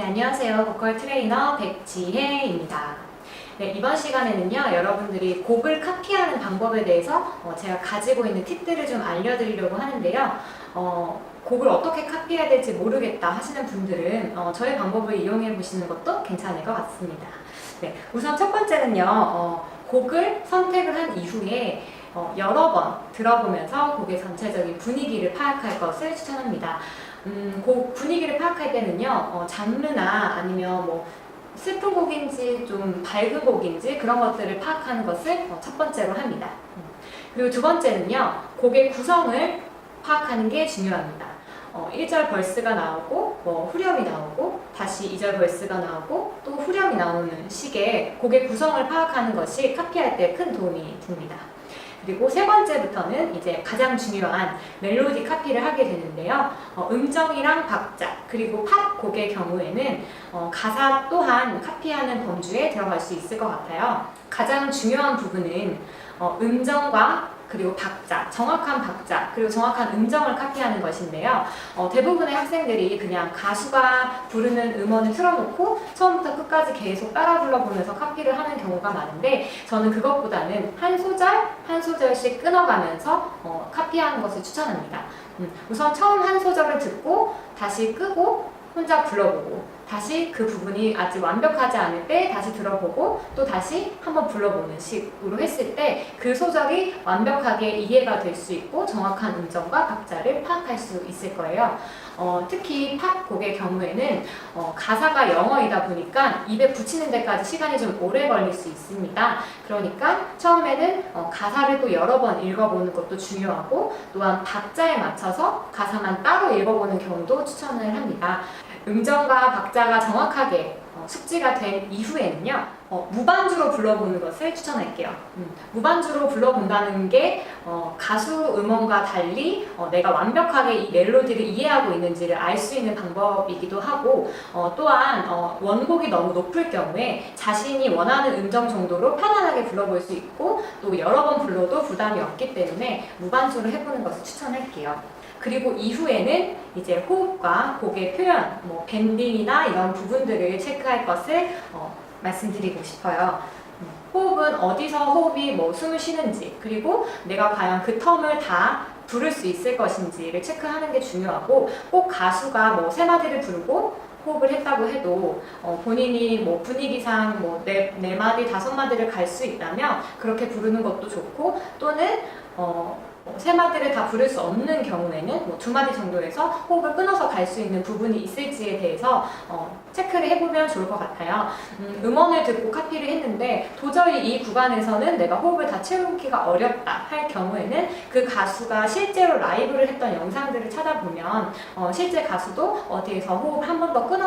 네, 안녕하세요. 보컬 트레이너 백지혜입니다. 네, 이번 시간에는요, 여러분들이 곡을 카피하는 방법에 대해서 어, 제가 가지고 있는 팁들을 좀 알려드리려고 하는데요. 어, 곡을 어떻게 카피해야 될지 모르겠다 하시는 분들은 어, 저의 방법을 이용해 보시는 것도 괜찮을 것 같습니다. 네, 우선 첫 번째는요, 어, 곡을 선택을 한 이후에 어, 여러 번 들어보면서 곡의 전체적인 분위기를 파악할 것을 추천합니다. 음, 곡 분위기를 파악할 때는요, 어, 장르나 아니면 뭐 슬픈 곡인지 좀 밝은 곡인지 그런 것들을 파악하는 것을 어, 첫 번째로 합니다. 음. 그리고 두 번째는요, 곡의 구성을 파악하는 게 중요합니다. 어, 1절 벌스가 나오고, 뭐 후렴이 나오고, 다시 2절 벌스가 나오고, 또 후렴이 나오는 식의 곡의 구성을 파악하는 것이 카피할 때 큰 도움이 됩니다. 그리고 세 번째부터는 이제 가장 중요한 멜로디 카피를 하게 되는데요. 어, 음정이랑 박자, 그리고 팝 곡의 경우에는 어, 가사 또한 카피하는 범주에 들어갈 수 있을 것 같아요. 가장 중요한 부분은 어, 음정과 그리고 박자, 정확한 박자, 그리고 정확한 음정을 카피하는 것인데요. 어, 대부분의 학생들이 그냥 가수가 부르는 음원을 틀어놓고 처음부터 끝까지 계속 따라 불러보면서 카피를 하는 경우가 많은데 저는 그것보다는 한 소절, 한 소절씩 끊어가면서 어, 카피하는 것을 추천합니다. 음, 우선 처음 한 소절을 듣고 다시 끄고 혼자 불러보고 다시 그 부분이 아직 완벽하지 않을 때 다시 들어보고 또 다시 한번 불러보는 식으로 했을 때 그 소절이 완벽하게 이해가 될 수 있고 정확한 음정과 박자를 파악할 수 있을 거예요. 어, 특히 팝 곡의 경우에는 어, 가사가 영어이다 보니까 입에 붙이는 데까지 시간이 좀 오래 걸릴 수 있습니다. 그러니까 처음에는 어, 가사를 또 여러 번 읽어보는 것도 중요하고 또한 박자에 맞춰서 가사만 따로 읽어보는 경우도 추천을 합니다. 음정과 박자가 정확하게 어, 숙지가 된 이후에는요, 어, 무반주로 불러보는 것을 추천할게요. 음, 무반주로 불러본다는 게 어, 가수 음원과 달리 어, 내가 완벽하게 이 멜로디를 이해하고 있는지를 알 수 있는 방법이기도 하고 어, 또한 어, 원곡이 너무 높을 경우에 자신이 원하는 음정 정도로 편안하게 불러볼 수 있고 또 여러 번 불러도 부담이 없기 때문에 무반주로 해보는 것을 추천할게요. 그리고 이후에는 이제 호흡과 곡의 표현, 뭐 밴딩이나 이런 부분들을 체크할 것을 어, 말씀드리고 싶어요. 음, 호흡은 어디서 호흡이 뭐 숨을 쉬는지 그리고 내가 과연 그 텀을 다 부를 수 있을 것인지를 체크하는 게 중요하고 꼭 가수가 뭐 세 마디를 부르고 호흡을 했다고 해도 어, 본인이 뭐 분위기상 뭐네 네 마디 다섯 마디를 갈 수 있다면 그렇게 부르는 것도 좋고 또는 어, 뭐 세 마디를 다 부를 수 없는 경우에는 뭐 두 마디 정도에서 호흡을 끊어서 갈 수 있는 부분이 있을지에 대해서 어, 체크를 해보면 좋을 것 같아요. 음, 음원을 듣고 카피를 했는데 도저히 이 구간에서는 내가 호흡을 다 채우기가 어렵다 할 경우에는 그 가수가 실제로 라이브를 했던 영상들을 찾아보면 어, 실제 가수도 어디에서 호흡 한 번 더 끊어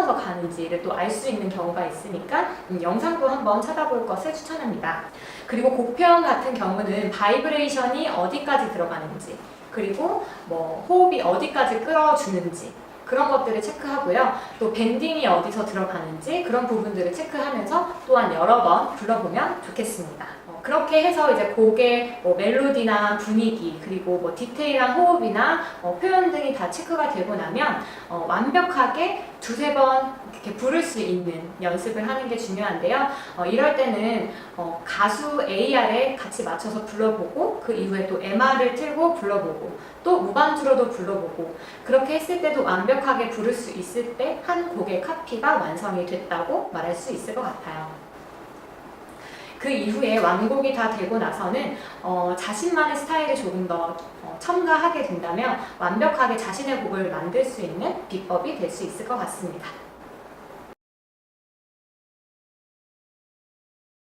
서 가는지를 또 알 수 있는 경우가 있으니까 음, 영상도 한번 찾아볼 것을 추천합니다. 그리고 곡편 같은 경우는 바이브레이션이 어디까지 들어가는지 그리고 뭐 호흡이 어디까지 끌어주는지 그런 것들을 체크하고요. 또 밴딩이 어디서 들어가는지 그런 부분들을 체크하면서 또한 여러 번 불러보면 좋겠습니다. 어, 그렇게 해서 이제 곡의 뭐 멜로디나 분위기 그리고 뭐 디테일한 호흡이나 어, 표현 등이 다 체크가 되고 나면 어, 완벽하게 두세 번 이렇게 부를 수 있는 연습을 하는 게 중요한데요. 어, 이럴 때는 어, 가수 AR에 같이 맞춰서 불러보고 그 이후에 또 MR을 틀고 불러보고 또 무반주로도 불러보고 그렇게 했을 때도 완벽하게 부를 수 있을 때 한 곡의 카피가 완성이 됐다고 말할 수 있을 것 같아요. 그 이후에 완곡이 다 되고 나서는 어, 자신만의 스타일을 조금 더 어, 첨가하게 된다면 완벽하게 자신의 곡을 만들 수 있는 비법이 될 수 있을 것 같습니다.